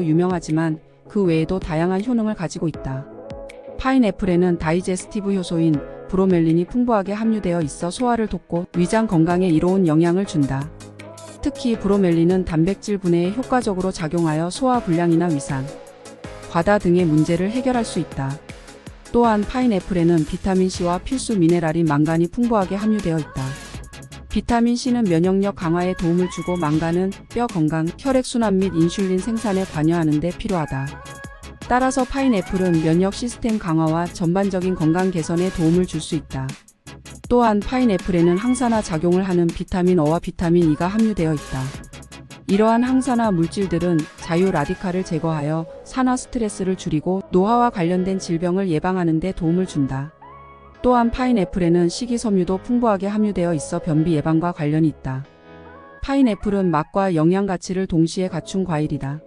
유명하지만 그 외에도 다양한 효능을 가지고 있다. 파인애플에는 다이제스티브 효소인 브로멜린이 풍부하게 함유되어 있어 소화를 돕고 위장 건강에 이로운 영향을 준다. 특히 브로멜린은 단백질 분해에 효과적으로 작용하여 소화 불량이나 위산, 과다 등의 문제를 해결할 수 있다. 또한 파인애플에는 비타민C와 필수 미네랄인 망간이 풍부하게 함유되어 있다. 비타민C는 면역력 강화에 도움을 주고 망간은 뼈 건강, 혈액순환 및 인슐린 생산에 관여하는 데 필요하다. 따라서 파인애플은 면역 시스템 강화와 전반적인 건강 개선에 도움을 줄 수 있다. 또한 파인애플에는 항산화 작용을 하는 비타민 O와 비타민 E가 함유되어 있다. 이러한 항산화 물질들은 자유 라디칼을 제거하여 산화 스트레스를 줄이고 노화와 관련된 질병을 예방하는 데 도움을 준다. 또한 파인애플에는 식이섬유도 풍부하게 함유되어 있어 변비 예방과 관련이 있다. 파인애플은 맛과 영양 가치를 동시에 갖춘 과일이다.